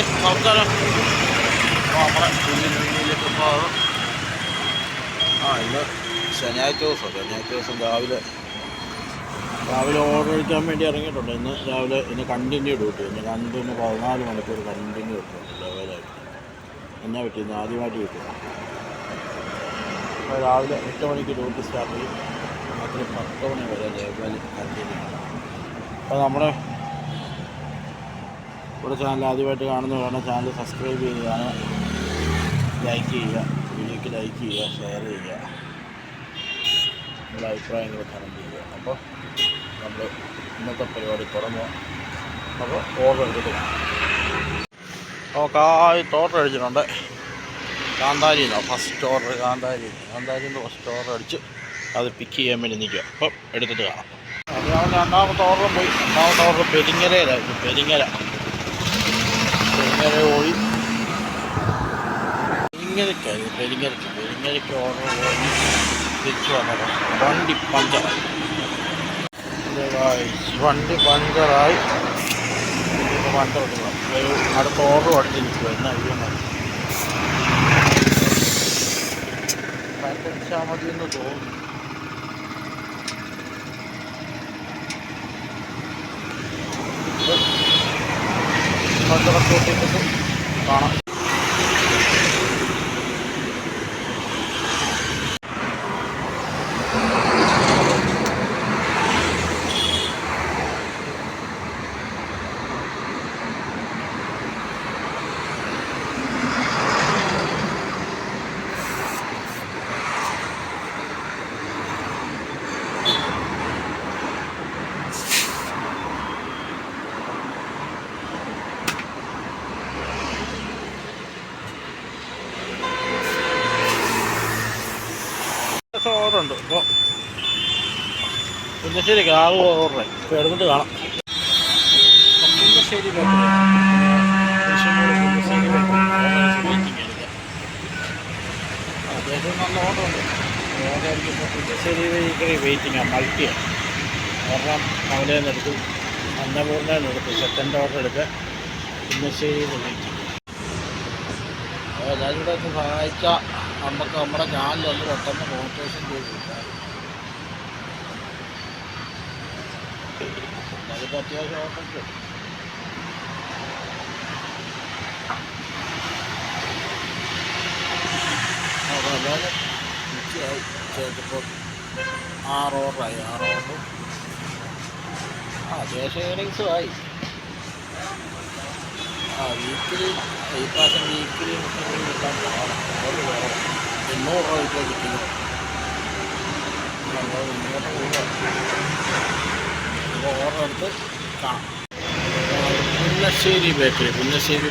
Hi നമസ്കാരം നമ്മുടെ കുഞ്ഞിലേക്ക് പോകാം. ആ ഇന്ന് ശനിയാഴ്ച ദിവസം ശനിയാഴ്ച ദിവസം രാവിലെ രാവിലെ ഓർഡർ അടിക്കാൻ വേണ്ടി ഇറങ്ങിയിട്ടുണ്ട്. ഇന്ന് രാവിലെ ഇന്ന് കണ്ടിന്യൂ ഡ്യൂട്ടി ഇന്ന് കണ്ടിന്യൂ പതിനാല് മണിക്കൂർ കണ്ടിന്യൂ കിട്ടുന്നുണ്ട് ലെവലായിട്ട്. എന്നാ പറ്റി ഇന്ന് ആദ്യമായിട്ട് കിട്ടും. അപ്പോൾ രാവിലെ എട്ട് മണിക്ക് ഡ്യൂട്ടി സ്റ്റാർട്ട് ചെയ്യും. രാത്രി പത്ത് മണി വരെ ലെവൽ കണ്ടിന്യൂ അപ്പോൾ നമ്മുടെ ഇവിടെ ചാനൽ ആദ്യമായിട്ട് കാണുന്നവരാണ് ചാനൽ സബ്സ്ക്രൈബ് ചെയ്യുകയാണ്. ലൈക്ക് ചെയ്യുക വീഡിയോക്ക് ലൈക്ക് ചെയ്യുക ഷെയർ ചെയ്യുക. നിങ്ങളുടെ അഭിപ്രായങ്ങൾ കമന്റ് ചെയ്യുക. അപ്പോൾ നമ്മൾ ഇന്നത്തെ പരിപാടി തുടങ്ങുക. അപ്പോൾ ഓർഡർ എടുത്തിട്ട് കായ് തോട്ടം അടിച്ചിട്ടുണ്ട്. കാന്താരിയിലാണ് ഫസ്റ്റ് ഓർഡർ കാന്താരി കാന്താരിന്ന് ഫസ്റ്റ് ഓർഡർ അടിച്ച് അത് പിക്ക് ചെയ്യാൻ വേണ്ടി നിൽക്കുക. അപ്പം എടുത്തിട്ട് കാണാം. രണ്ടാമത്തെ ഓർഡർ പോയി. രണ്ടാമത്തെ ഓർഡർ പെരിങ്ങരയിലായിരുന്നു പെരിങ്ങര. പെരിങ്ങര പോയി. പെരിങ്ങരയ്ക്കായിരുന്നു പെരിങ്ങരയ്ക്ക് പെരിങ്ങരയ്ക്ക് ഓർഡർ പോയി തിരിച്ചു വന്നത്. വണ്ടി പഞ്ചറായി വണ്ടി പഞ്ചറായി. ഒരു അടുത്ത ഓർഡർ അടിച്ചിരിക്കുക എന്നാ ചെയ്യുന്നത് പഞ്ചാൽ മതി എന്ന് തോന്നുന്നു. പഞ്ചറൊക്കെ ഒട്ടിച്ചിട്ട് കാണാം ഓർഡറുണ്ട് ഇപ്പോൾ പുന്നശ്ശേരിക്ക് ആറ് ഓർഡറായി ഇപ്പോൾ എടുത്തിട്ട് കാണാം. ഓർഡർ ആയിരിക്കും. അത്യാവശ്യം നല്ല ഓർഡറുണ്ട് ഓർഡർ വെയിറ്റിംഗാണ് മൾട്ടിയാണ് ഒരെണ്ണം കവലയിൽ എടുത്തു. അന്നപൂർണ എടുത്തു. സെക്കൻഡ് ഓർഡർ എടുത്ത് പുന്നശ്ശേരിയിൽ വെയിറ്റിംഗ് അപ്പോൾ ഒന്ന് സഹായിച്ചാൽ നമുക്ക് നമ്മുടെ ചാനലൊന്ന് പെട്ടെന്ന് ഫോട്ടോസ് അത്യാവശ്യം ചേർത്തപ്പോൾ ആറ് ഓവറായി ആ അത്യാവശ്യം ഏണിങ്സും ആയി. ആ വീക്കിലി ഈ പ്രാവശ്യം വീക്കിലി മുസ്ലിം കിട്ടാൻ എണ്ണൂറ് രൂപ ഇപ്പോൾ കിട്ടുന്നു നമ്മൾ മുന്നോട്ട് പോവുക. അപ്പോൾ ഓർഡർ എടുത്ത് കാണാം. പുന്നശ്ശേരി ബേക്കറി പുന്നശ്ശേരി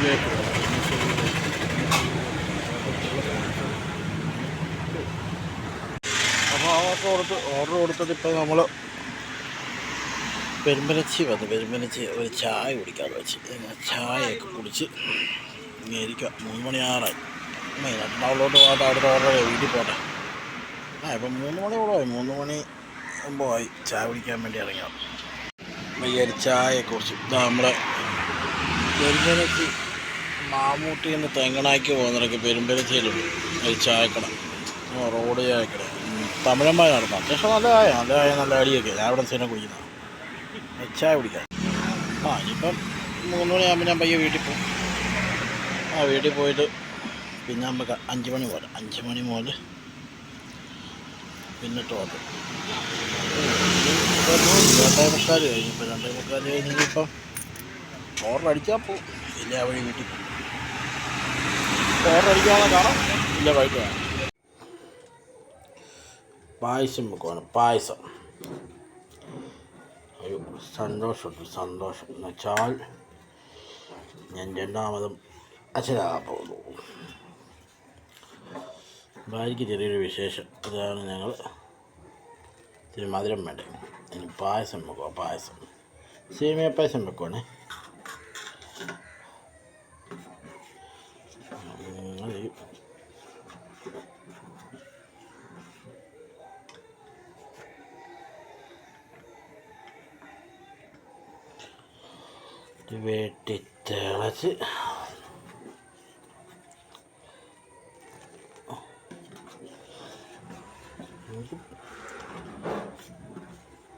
അപ്പോൾ അവർക്ക് കൊടുത്ത് ഓർഡർ കൊടുത്തത് ഇപ്പോൾ നമ്മൾ പെരുമ്പനച്ചി വന്നു. പെരുമ്പനച്ചി ഒരു ചായ കുടിക്കാമെന്ന് വെച്ച്. ചായയൊക്കെ കുടിച്ച് ഇരിക്കുക മൂന്ന് മണിയാറായി രണ്ടാമതോട്ട് പോകാത്ത അടുത്ത ഓർഡർ വീട്ടിൽ പോട്ടെ. ആ ഇപ്പം മൂന്ന് മണിയോളമായി മൂന്ന് മണി ആയി. ചായ കുടിക്കാൻ വേണ്ടി ഇറങ്ങിയത്. ഈ ചായയെക്കുറിച്ച്. ചായയൊക്കെ കുറിച്ച് ഇതാ നമ്മുടെ പെരുമ്പലച്ചി മാമൂട്ടിയിൽ നിന്ന് തെങ്ങണാക്കി പോകുന്നവരൊക്കെ പെരുമ്പലച്ചിയിലുണ്ട് ഒരു ചായക്കട. റോഡ് ചായക്കട. തമിഴന്മാർ നടന്നു അത്യാവശ്യം നല്ല ചായ നല്ല ചായ നല്ല അടിയൊക്കെ. ഞാൻ ഇവിടെ സ്ഥിരം കുടിക്കുന്നതാണ് ചായ കുടിക്കാം. ആ ഇനിയിപ്പം മൂന്ന് മണിയാകുമ്പോൾ ഞാൻ പയ്യെ വീട്ടിൽ പോകും. ആ വീട്ടിൽ പോയിട്ട് പിന്നെ നമുക്ക് അഞ്ച് മണി പോലെ അഞ്ച് മണി മുതൽ പിന്നെ വന്നു രണ്ടേ മുക്കാൽ കഴിഞ്ഞു ഇപ്പം രണ്ടേ മുക്കാൽ കഴിഞ്ഞെങ്കിൽ ഇപ്പം ഓർഡർ അടിച്ചാൽ പോകും ഇല്ല ആ വഴി വീട്ടിൽ പോകും ഓർഡർ അടിക്കാതെ കാണാം ഇല്ല വൈകിട്ട് കാണാം പായസം വെക്കുവാണ് പായസം. അയ്യോ സന്തോഷമുണ്ട് സന്തോഷം. എന്നുവെച്ചാൽ ഞാൻ രണ്ടാമതും അച്ഛനാകാൻ പോകുന്നു. ഭാര്യയ്ക്ക് ചെറിയൊരു വിശേഷം. അതാണ് ഞങ്ങൾ ഇത്തിരി മധുരം വേണ്ടേ ഇനി പായസം വെക്കുക പായസം. സേമിയ പായസം വെക്കുവാണേ.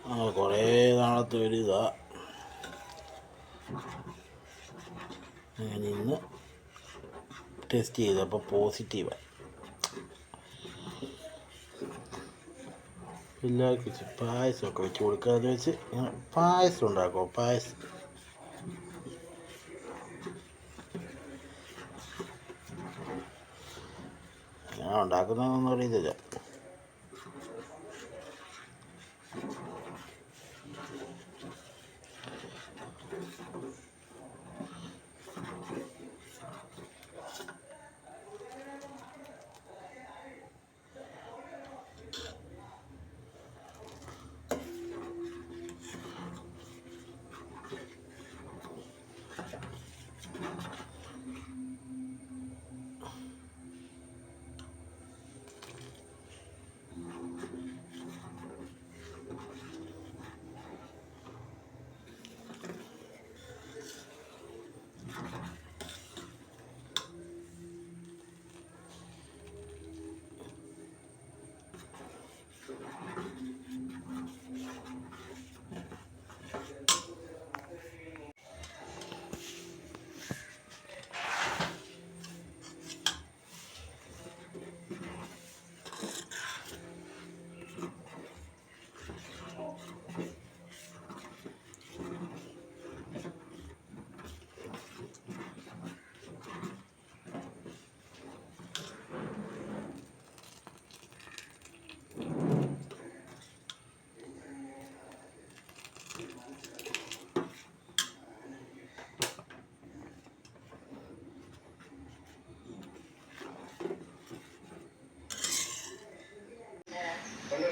അങ്ങനെ കുറേ നാളത്തെ ഒരു ഇതാ. അങ്ങനെ ഇന്ന് ടെസ്റ്റ് ചെയ്തപ്പോൾ പോസിറ്റീവായി എല്ലാവർക്കും വെച്ച് പായസമൊക്കെ വെച്ച് കൊടുക്കാതെ വെച്ച് പായസം ഉണ്ടാക്കുമോ പായസം. ഞാൻ ഉണ്ടാക്കുന്നതൊന്നും അറിയത്തില്ല.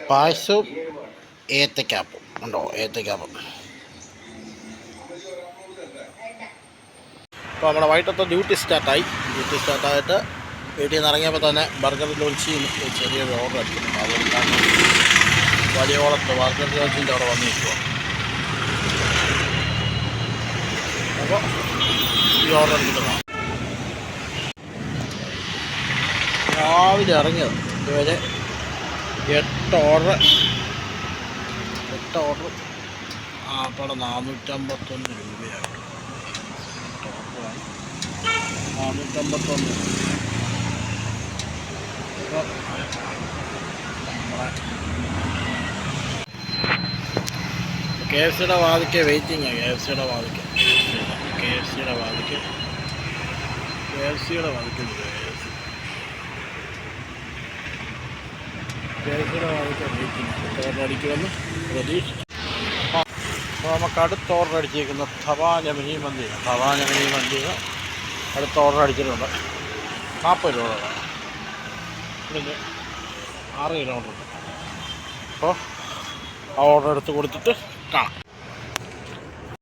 പായസവും ഏത്തക്കാപ്പും. ഉണ്ടോ? ഏത്തക്കാപ്പം. അപ്പോൾ നമ്മുടെ വൈകിട്ടത്തെ ഡ്യൂട്ടി സ്റ്റാർട്ടായി ഡ്യൂട്ടി സ്റ്റാർട്ടായിട്ട് വീട്ടിൽ നിന്ന് ഇറങ്ങിയപ്പോൾ തന്നെ ബർഗർ ലോഞ്ചി ചെറിയൊരു ഓർഡർ എടുത്തിട്ടുണ്ട്. അതുകൊണ്ടാണ് വലിയ ഓളത്ത് ബർഗർ ലോഞ്ചിന്റെ അവിടെ വന്നിരിക്കുക അപ്പോൾ ഈ ഓർഡർ എടുത്തിട്ടുണ്ടാവും രാവിലെ ഇറങ്ങിയത്. ഇതുവരെ എട്ട് ഓർഡർ എട്ട് ഓർഡർ ആ അപ്പോൾ നാനൂറ്റമ്പത്തൊന്ന് രൂപയാണ്. നാനൂറ്റമ്പത്തൊന്ന്. അപ്പോൾ കെ എഫ് സിയുടെ വാതിക്ക് വെയിറ്റിംഗ് കെ എഫ് സിയുടെ വാതിക്ക് കെ എഫ് സിയുടെ വാതിക്ക് കെ എഫ് സിയുടെ വാതിക്ക് അപ്പോൾ നമുക്ക് അടുത്ത ഓർഡർ അടിച്ചിരിക്കുന്ന ധവാനമിനി മന്തിയാണ്. ധവാനമിനി മന്തിന് അടുത്ത ഓർഡർ അടിച്ചിട്ടുണ്ട്. നാൽപ്പത് രൂപ പിന്നെ ആറ് കിലോമീറ്റർ ഉണ്ട്. അപ്പോൾ ആ ഓർഡർ എടുത്ത് കൊടുത്തിട്ട് കാണാം.